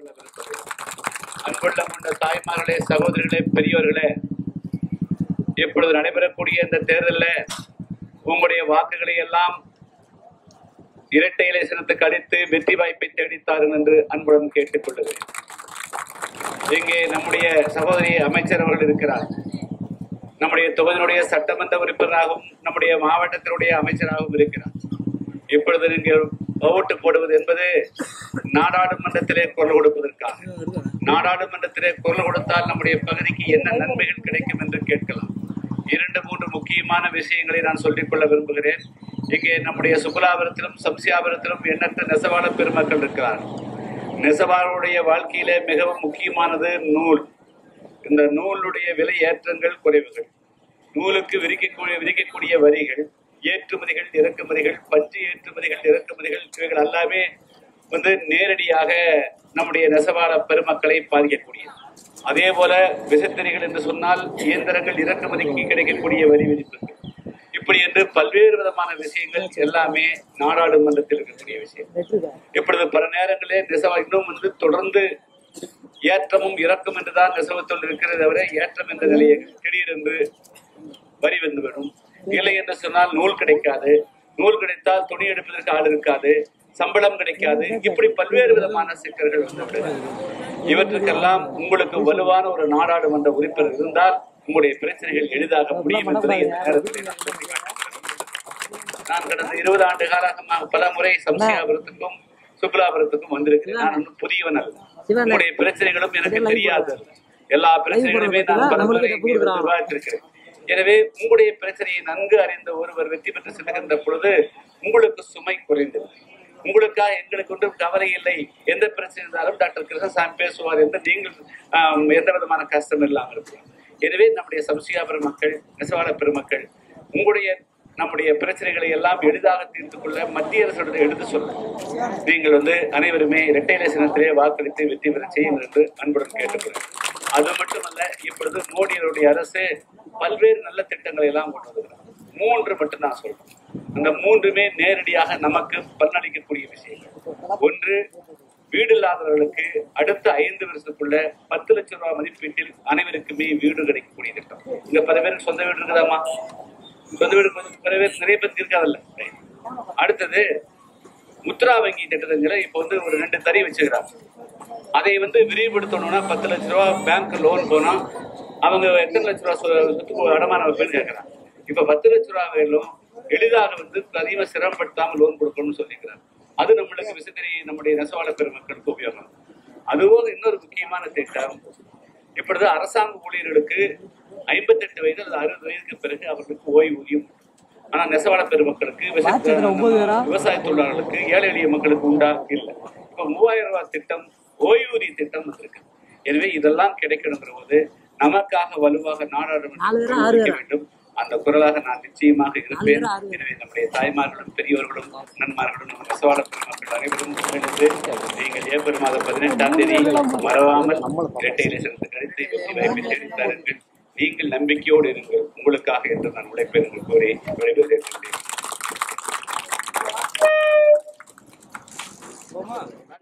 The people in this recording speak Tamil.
கொள்ள விரும்புகிறேன் அன்புள்ள கொண்ட தாய்மார்களே சகோதரிகளே பெரியோர்களே இப்பொழுது நடைபெறக்கூடிய இந்த தேர்தலில் உங்களுடைய வாக்குகளை எல்லாம் இரட்டை இலை சின்னத்துக்கு அளித்து வெற்றி வாய்ப்பை தேடித்தார்கள் என்று அன்புடன் கேட்டுக் கொள்ளுகிறேன் இங்கே நம்முடைய சகோதரி அமைச்சர் அவர்கள் இருக்கிறார். நம்முடைய தொகுதியினுடைய சட்டமன்ற உறுப்பினராகவும் நம்முடைய மாவட்டத்தினுடைய அமைச்சராகவும் இருக்கிறார். இப்பொழுது நீங்கள் ஓட்டு போடுவது என்பது நாடாளுமன்றத்திலே குரல் கொடுப்பதற்காக. நாடாளுமன்றத்திலே குரல் கொடுத்தால் நம்முடைய பகுதிக்கு என்ன நன்மைகள் கிடைக்கும் என்று கேட்கலாம். இரண்டு மூன்று முக்கியமான விஷயங்களை நான் சொல்லிக் கொள்ள விரும்புகிறேன். இங்கே நம்முடைய சுகுலாபுரத்திலும் சம்சியாபுரத்திலும் எண்ணற்ற நெசவாள பெருமக்கள் இருக்கிறார். நெசவாளருடைய வாழ்க்கையிலே மிகவும் முக்கியமானது நூல். இந்த நூலுடைய விலை ஏற்றங்கள் குறைவுகள். நூலுக்கு விரிக்கக்கூடிய விதிக்கக்கூடிய வரிகள் ஏற்றுமதிகள் இறக்குமதிகள் பஞ்சு ஏற்றுமதிகள் இறக்குமதிகள் இவைகள் எல்லாமே வந்து நேரடியாக நம்முடைய நெசவாள பெருமக்களை பாதிக்கக்கூடியது. அதே போல விசைத்தறிகள் என்று சொன்னால் இயந்திரங்கள் இறக்குமதிக்கு கிடைக்கக்கூடிய வரி விதிப்புகள். இப்படி என்று பல்வேறு விதமான விஷயங்கள் எல்லாமே நாடாளுமன்றத்தில் இருக்கக்கூடிய விஷயம் இப்பொழுது பல நேரங்களிலே நெசவா இன்னும் வந்து தொடர்ந்து ஏற்றமும் இறக்கும் என்றுதான் நெசவத்தொழில் இருக்கிறது தவிர ஏற்றம் என்ற நிலையை திடீரென்று வரி வந்துவிடும் இல்லை என்று சொன்னால் நூல் கிடைக்காது. நூல் கிடைத்தால் துணி எடுப்பதற்கு ஆள் இருக்காது. சம்பளம் கிடைக்காது. இப்படி பல்வேறு விதமான சிக்கல்கள் வந்துவிடும் இவற்றுக்கெல்லாம் உங்களுக்கு வலுவான ஒரு நாடாளுமன்ற உறுப்பினர் இருந்தால் உங்களுடைய பிரச்சனைகள் எளிதாக முடியும் என்பதை இந்த நேரத்தில் நான் கடந்த இருபது ஆண்டு காலமாக பல முறை சம்சியாபுரத்துக்கும் சுக்லாபுரத்துக்கும் வந்திருக்கிறேன். நான் ஒன்றும் புதியவன் அல்ல. உங்களுடைய பிரச்சனைகளும் எனக்கு தெரியாது. எல்லா பிரச்சனைகளுமே நான் பல முறை விவாதித்திருக்கிறேன். எனவே உங்களுடைய பிரச்சனையை நன்கு அறிந்த ஒருவர் வெற்றி பெற்று செல்கின்ற பொழுது உங்களுக்கு சுமை குறைந்தது உங்களுக்காக எங்களுக்கு ஒன்றும் கவலை இல்லை. எந்த பிரச்சனை இருந்தாலும் டாக்டர் கிருஷ்ணசாமி பேசுவார் என்று நீங்கள் எந்த விதமான கஷ்டம் இல்லாமல் இருக்கலாம். எனவே நம்முடைய சம்சியா பெருமக்கள் நெசவாள பெருமக்கள் உங்களுடைய நம்முடைய பிரச்சனைகளை எல்லாம் எளிதாக தீர்த்து கொள்ள மத்திய அரசோட எடுத்து சொல்ல நீங்கள் வந்து அனைவருமே இரட்டை வாக்களித்து வெற்றி பெற செய்யும் என்று அன்புடன் கேட்டுக்கொள்கிறேன். அது மட்டுமல்ல இப்பொழுது மோடியினுடைய அரசு பல்வேறு நல்ல திட்டங்களை எல்லாம் கொண்டு வருகிறார் மூன்று மட்டும் நான் சொல்றேன். அந்த மூன்றுமே நேரடியாக நமக்கு பலனளிக்கக்கூடிய விஷயங்கள். ஒன்று வீடு இல்லாதவர்களுக்கு அடுத்த ஐந்து வருஷத்துக்குள்ள பத்து லட்சம் ரூபாய் மதிப்பீட்டில் அனைவருக்குமே வீடு கிடைக்கக்கூடிய திட்டம். இங்க பல பேருக்கு சொந்த வீடு இருக்குதாமா சொந்த வீடு பல பேர் நிறைய பேர் இருக்காதல்ல. அடுத்தது முத்ரா வங்கி திட்டத்துல இப்ப வந்து ஒரு ரெண்டு தறி வச்சுக்கிறாங்க. அதை வந்து விரிவுபடுத்தணும்னா பத்து லட்ச ரூபா பேங்க் லோன் போனா அவங்க எத்தனை லட்ச ரூபா சொத்துக்கு அடமான வைப்பேன்னு கேட்கறாங்க இப்ப பத்து லட்ச ரூபா வேலும் எளிதாக வந்து அதிகமா சிரமப்படுத்தாம லோன் கொடுக்கணும்னு சொல்லிக்கிறாங்க. அது நம்மளுக்கு விசைத்தறி நம்முடைய நெசவாள பெருமக்களுக்கு உபயோகம். அதுபோக இன்னொரு முக்கியமான திட்டம். இப்பொழுது அரசாங்க ஊழியர்களுக்கு ஐம்பத்தெட்டு வயது அல்லது அறுபது வயதுக்கு பிறகு அவர்களுக்கு ஓய்வூதியம். ஆனா நெசவாள பெருமக்களுக்கு விவசாய தொழிலாளர்களுக்கு ஏழை எளிய மக்களுக்கு உண்டா? இல்லை. இப்ப மூவாயிரம் ரூபாய் திட்டம் ஓய்வூதிய திட்டம் வந்திருக்கு. எனவே இதெல்லாம் கிடைக்கணுங்கிற போது நமக்காக வலுவாக நாடாளுமன்றம் வேண்டும். அந்த குரலாக நான் நிச்சயமாக இருப்பேன். எனவே நம்முடைய தாய்மார்களும் பெரியவர்களும் நன்மார்களும் நம்ம நெசவாள பெருமக்கள் அனைவரும் இணைந்து நீங்கள் ஏப்ரல் மாதம் பதினெட்டாம் தேதி மறவாமல் இரட்டை இலட்சத்துக்கு அடித்து வெற்றி வாய்ப்பை தேடித்தாருங்கள். நீங்கள் நம்பிக்கையோடு இருங்கள். உங்களுக்காக என்று நான் உழைப்பேன் என்று கூறி விடைபெறுகிறேன்